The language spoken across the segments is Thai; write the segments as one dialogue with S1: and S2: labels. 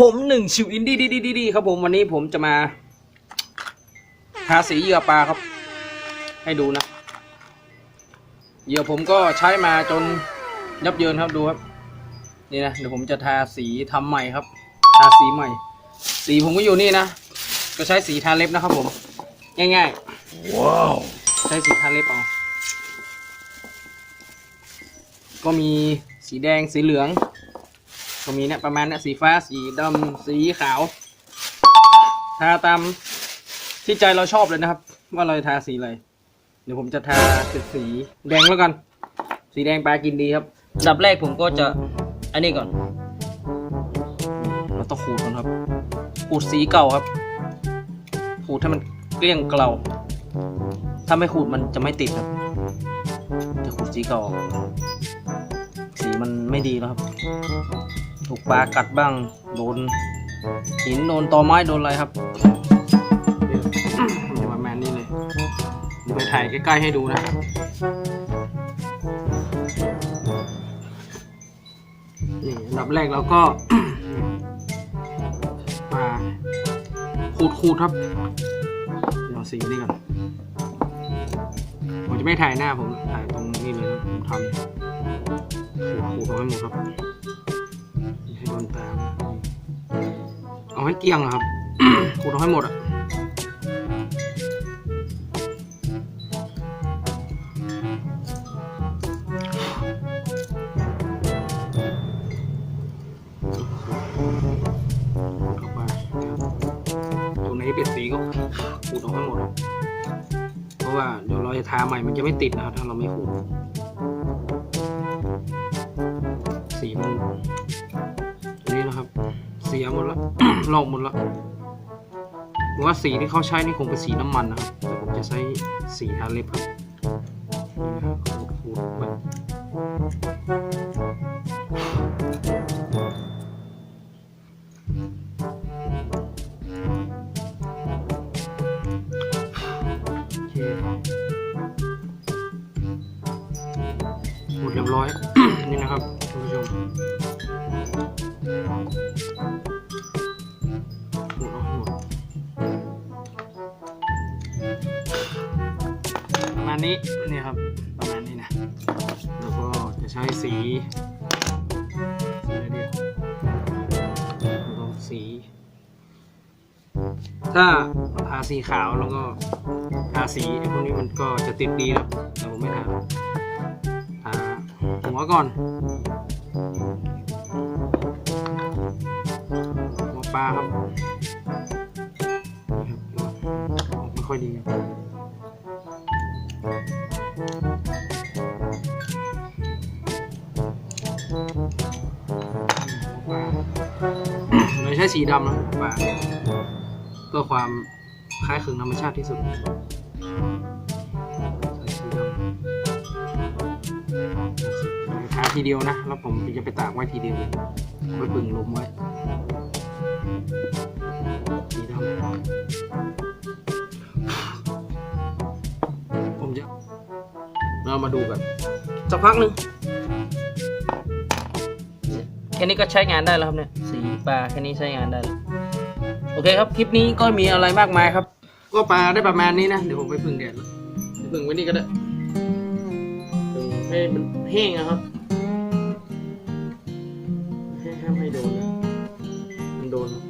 S1: ผมหนึ่งชิวอินดี้ดีดีดีดีครับผมวันนี้ผมจะมาทาสีเหยื่อปลาครับ ให้ดูนะเหยื่อผมก็ใช้มาจนยับเยินครับดูครับ นี่นะเดี๋ยวผมจะทาสีทำใหม่ครับ ทาสีใหม่ สีผมก็อยู่นี่นะก็ใช้สีทาเล็บนะครับผม ง่ายๆว้าวใช้สีทาเล็บเอาก็มีสีแดงสีเหลือง ก็มีเนี่ยประมาณเนี่ยสีฟ้าสีดำสีขาว ทาตามที่ใจเราชอบเลยนะครับ ว่าเราจะทาสีอะไรเดี๋ยวผมจะทาเป็นสีแดงแล้วกัน สีแดงปลากินดีครับดับแรกผมก็จะอันนี้ก่อน เราต้องขูดก่อนครับ ขูดสีเก่าครับ ขูดให้มันเกลี้ยงเกลาถ้าไม่ขูดมันจะไม่ติดครับ จะขูดสีเก่า สีมันไม่ดีแล้วครับ ถูกปลากัดบ้าง โดนหินโดนตอไม้โดนอะไรครับเดี๋ยวมันจะประมาณนี้เลยเดี๋ยวไปถ่ายใกล้ๆให้ดูนะนี่อันดับแรกเราก็มาขูดขูดๆครับเดี๋ยวสีนี่ก่อนผมจะไม่ถ่ายหน้าผมถ่ายตรงนี้เลยนะผมทำขูดขูดเอาให้หมดครับ อย่าให้โดนตามเอาให้เกลี้ยงอะครับขูดเอาให้หมดอะเข้าไปตรงไหนเป็นสีก็ขูดเอาให้หมดอะเพราะว่าเดี๋ยวเราจะทาใหม่มันจะไม่ติดนะครับถ้าเราไม่ขูดสีมัน เสียหมดล้วลอกหมดล้วผมว่าสีที่เขาใช้นี่คงเป็นสีน้ำมันนะครับแต่ผมจะใช้สีทาเล็บครับขูดขูดไปหมดเรียบร้อย นี่นะครับท่านผู้ชม นี้เนี่ยครับประมาณนี้นะแล้วก็จะใช้สีสีอะไรดีอะแล้วสี ถ้าทาสีขาวแล้วก็ทาสีไอ้พวกนี้มันก็จะติดดีนะแต่ผมไม่ทาทาหัวก่อนหัวปลาครับไม่ค่อยดี เราใช้สีดำนะหัวปลาเพื่อความคล้ายคลึงธรรมชาติที่สุดทาทีเดียวนะ แล้วผมจะไปตากไว้ทีเดียวเลยไว้พึ่งลมไว้สีดำผมจะเรามาดูกันสักพักหนึ่ง ค่นี้ก็ใช้งานได้แล้วครับเนี่ยสีปลาแค่นี้ใช้งานได้แล้วโอเคครับคลิปนี้ก็มีอะไรมากมายครับ ก็ปลาได้ประมาณนี้นะเดี๋ยวผมไปพึ่งแดดแล้วเดี๋ยพึ่งไว้นี่ก็ได้พึ่งให้มันแห้งนะครับให้ห้ามให้โดนนะมันโดนครับ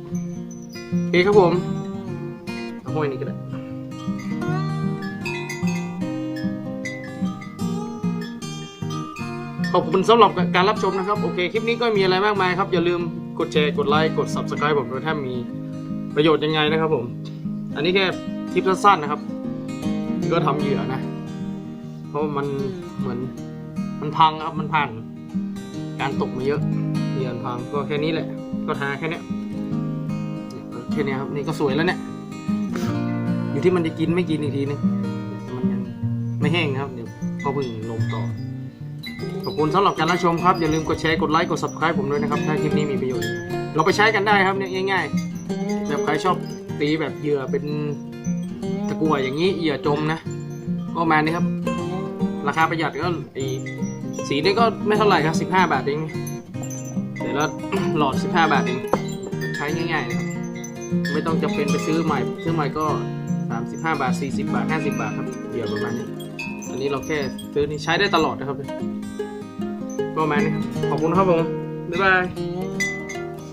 S1: โอเคครับผมเอาห้อยนี่ก็ได้ ขอบคุณสำหรับการรับชมนะครับ โอเค คลิปนี้ก็มีอะไรมากมายครับ อย่าลืมกดแชร์ กดไลค์ กด subscribe ผมด้วยถ้ามีประโยชน์ยังไงนะครับผม อันนี้แค่คลิปสั้นๆนะครับ ก็ทำเหยื่อนะ เพราะมันเหมือนมันพังครับ มันพัง การตกมาเยอะเหยื่อมันพังก็แค่นี้แหละ ก็ทาแค่เนี้ยแค่เนี้ยครับ นี่ก็สวยแล้วเนี่ย อยู่ที่มันจะกินไม่กินอีกทีนึงมันยังไม่แห้งครับ เดี๋ยวพอพึ่งลมต่อ ขอบคุณสำหรับการรับชมครับ อย่าลืมกดแชร์ กดไลค์ กด subscribe ผมด้วยนะครับ ถ้าคลิปนี้มีประโยชน์ เราไปใช้กันได้ครับเนี่ยง่ายๆ แบบใครชอบตีแบบเหยื่อเป็นตะกั่วอย่างนี้เหยื่อจมนะ ก็มานี่ครับ ราคาประหยัดก็ไอสีนี่ก็ไม่เท่าไหร่ครับ 15 บาทเองแต่ละหลอด 15 บาทเอง ใช้ง่ายๆนะครับไม่ต้องจำเป็นไปซื้อใหม่ ซื้อใหม่ก็ 35 บาท 40 บาท 50 บาทครับเหยื่อประมาณนี้ อันนี้เราแค่ซื้อนี่ใช้ได้ตลอดนะครับ ประมาณนี้ขอบคุณครับผมบ๊ายบาย